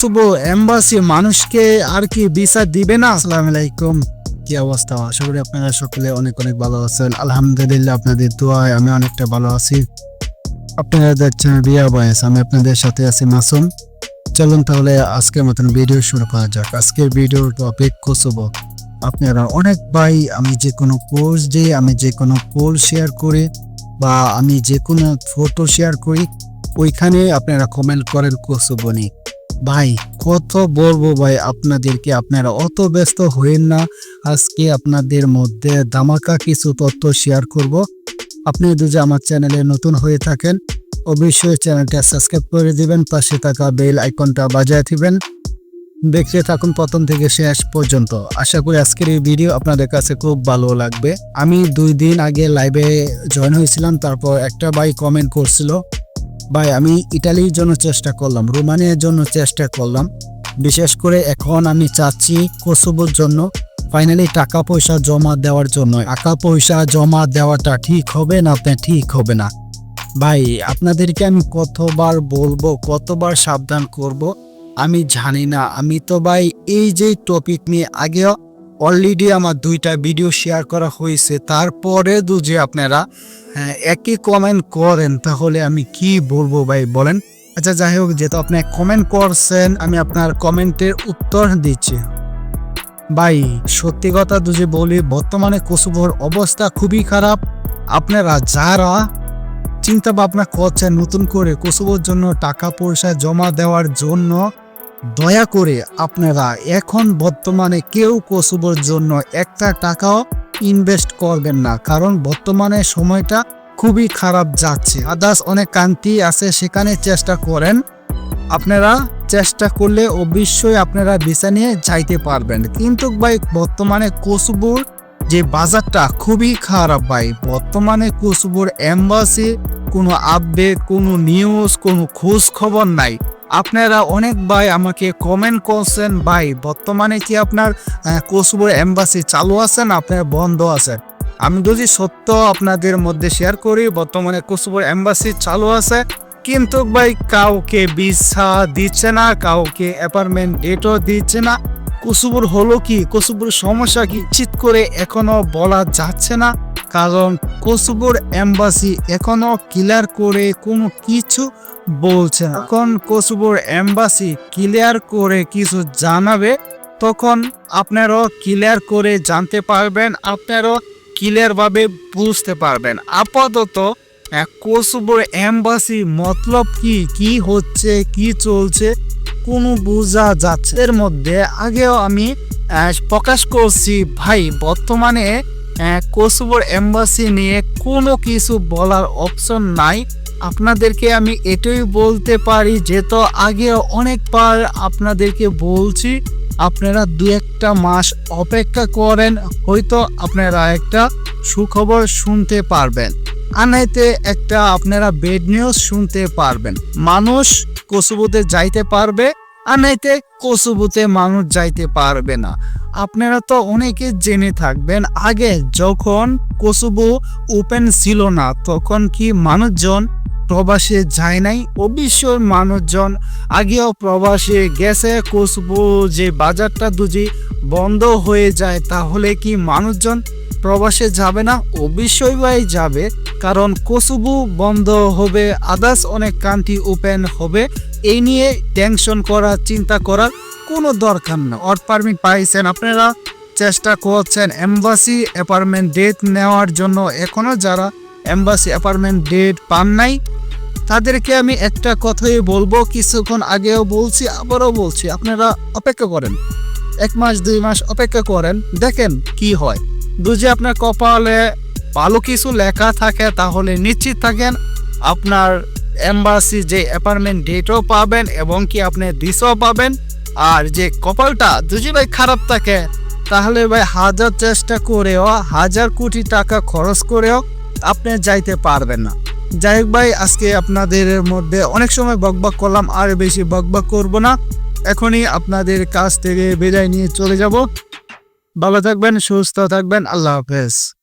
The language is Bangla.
শুভ এম্বাসি মানুষকে আর কি ভিসা দিবে না? আসসালামু আলাইকুম। কি অবস্থা? আশা করি আপনারা সকলে অনেক অনেক ভালো আছেন। আলহামদুলিল্লাহ আপনাদের দোয়ায় আমি অনেকটা ভালো আছি। আপনারা দেখছেন রিয়া বয়েস আমি আপনাদের সাথে আছি মাসুম। চলুন তাহলে আজকের মতন ভিডিও শুরু করা যাক। আজকের ভিডিওর টপিক কোসোভো আপনারা অনেক ভাই, আমি যে কোনো পোস্ট দিই, আমি যে কোনো পোল শেয়ার করি বা আমি যে কোনো ফটো শেয়ার করি, ওইখানে আপনারা কমেন্ট করেন কোসোভো নিয়ে। ভাই, কত বলব ভাই আপনাদেরকে, আপনারা অত ব্যস্ত হইন না। আজকে আপনাদের মধ্যে দামাকা কিছু তথ্য শেয়ার করব। আপনি যদি আমার চ্যানেলে নতুন হয়ে থাকেন, অবশ্যই চ্যানেলটা সাবস্ক্রাইব করে দিবেন, পাশে থাকা বেল আইকনটা বাজায় দিবেন। দেখতে থাকুন প্রথম থেকে শেষ পর্যন্ত। আশা করি আজকের এই ভিডিও আপনাদের কাছে খুব ভালো লাগবে। আমি দুই দিন আগে লাইভে জয়েন হয়েছিলাম, তারপর একটা ভাই কমেন্ট করছিল ভাই, আমি ইটালির জন্য চেষ্টা করলাম, রোমানিয়ার জন্য চেষ্টা করলাম। বিশেষ করে এখন আমি চাচ্ছি কোসোভোর জন্য ফাইনালি টাকা পয়সা জমা দেওয়ার জন্য। টাকা পয়সা জমা দেওয়াটা ঠিক হবে না ঠিক হবে না? ভাই, আপনাদেরকে আমি কতবার বলব, কতবার সাবধান করব, আমি জানি না। আমি তো ভাই, এই যে টপিক নিয়ে আগেও অলরেডি আমার দুইটা ভিডিও শেয়ার করা হয়েছে। তারপরে দু যে আপনারা হ্যাঁ, একই কমেন্ট করেন তাহলে আমি কি বলব ভাই বলেন? আচ্ছা যাই হোক যেহেতু আপনি কমেন্ট করছেন আমি আপনার কমেন্টের উত্তর দিচ্ছি। ভাই সত্যি কথা দুজে বলি বর্তমানে কসুভোর অবস্থা খুবই খারাপ। আপনারা যারা চিন্তা ভাবনা করছেন নতুন করে কসুভোর জন্য টাকা পয়সা জমা দেওয়ার জন্য দয়া করে আপনারা এখন বর্তমানে কেউ কসুভোর জন্য একটা টাকাও ইনভেস্ট করবেন না, কারণ বর্তমানে সময়টা খুবই খারাপ যাচ্ছে। আদার্স অনেক কান্তি আছে, সেখানে চেষ্টা করেন। আপনারা চেষ্টা করলে অবশ্যই আপনারা ভিসা নিয়ে যাইতে পারবেন। কিন্তু ভাই, বর্তমানে কসুবুর যে বাজারটা খুবই খারাপ ভাই। বর্তমানে কসুবুর এম্বাসি কোনো আপডেট কোনো নিউজ কোনো খোঁজ খবর নাই। আপনারা অনেক ভাই আমাকে কমেন্ট করছেন, ভাই, বর্তমানে কি আপনার কসুবুর এম্বাসি চালু আছে না আপনার বন্ধ আছে? আমি যদি সত্য আপনাদের মধ্যে শেয়ার করি, বর্তমানে কসুবুর এম্বাসি চালু আছে, কিন্তু ভাই কাউকে ভিসা দিচ্ছে না, কাউকে অ্যাপার্টমেন্ট ডেটও দিচ্ছে না। কসুবুর হলো কি? কসুবুর সমস্যা কি? চিত করে এখনও বলা যাচ্ছে না। কারণ কসুবুর এম্বাসি এখনও ক্লিয়ার করে কোনো কিছু বলছে না। এখন কসুবুর এম্বাসি ক্লিয়ার করে কিছু জানাবে তখন আপনারাও ক্লিয়ার করে জানতে পারবেন আপনারাও ক্লিয়ারভাবে বুঝতে পারবেন। আপাতত আহ, কসুবুর এম্বাসি মতলব কি কি হচ্ছে কি চলছে কোনো বোঝা যাচ্ছে এর মধ্যে আগেও আমি প্রকাশ করছি ভাই বর্তমানে আহ, কসুবুর এম্বাসি নিয়ে কোনো কিছু বলার অপশন নাই। আপনাদেরকে আমি এটাই বলতে পারি যে তো আগে অনেকবার আপনাদেরকে বলছি আপনারা দু একটা মাস অপেক্ষা করেন হয়তো আপনারা একটা সুখবর শুনতে পারবেন। আনাইতে একটা আপনারা বেড নিউজ শুনতে পারবেন। মানুষ কসুবুতে যাইতে পারবে আনাইতে কসুবুতে মানুষ যাইতে পারবে না। আপনারা তো অনেকে জেনে থাকবেন, আগে যখন কসুবু ওপেন ছিল না, তখন কি মানুষজন প্রবাসে যায় নাই? অবশ্যই মানুষজন আগেও প্রবাসে গেছে, কসবু যে বাজারটা দুজি বন্ধ হয়ে যায়, তাহলে কি মানুষজন প্রবাসে যাবে না? অবশ্যই ভাই যাবে, কারণ কসুবু বন্ধ হবে, আদার্স অনেক কান্ট্রি ওপেন হবে। এই নিয়ে টেনশন করা চিন্তা করার কোনো দরকার না ওয়ার্ক পারমিট পাইছেন আপনারা, চেষ্টা করছেন এম্বাসি অ্যাপার্টমেন্ট ডেট নেওয়ার জন্য। এখনও যারা এম্বাসি অ্যাপার্টমেন্ট ডেট পান নাই, তাদেরকে আমি একটা কথাই বলব, কিছুক্ষণ আগেও বলছি, আবারও বলছি, আপনারা অপেক্ষা করেন। এক মাস, দুই মাস অপেক্ষা করেন, দেখেন কি হয়। দুজি আপনার কপালে ভালো কিছু লেখা থাকে, তাহলে নিশ্চিত থাকেন, আপনার এম্বাসি যে অ্যাপার্টমেন্ট ডেটও পাবেন এবং কি আপনি দিসও পাবেন। আর যে কপালটা দুজি ভাই খারাপ থাকে, তাহলে ভাই হাজার চেষ্টা করেও, হাজার কোটি টাকা খরচ করেও আপনি যাইতে পারবেন না। যাই হোক ভাই, আজকে আপনাদের মধ্যে অনেক সময় বকবক করলাম, আর বেশি বকবক করব না। এখনই আপনাদের কাছ থেকে বিদায় নিয়ে চলে যাব। ভালো থাকবেন, সুস্থ থাকবেন, আল্লাহ হাফেজ।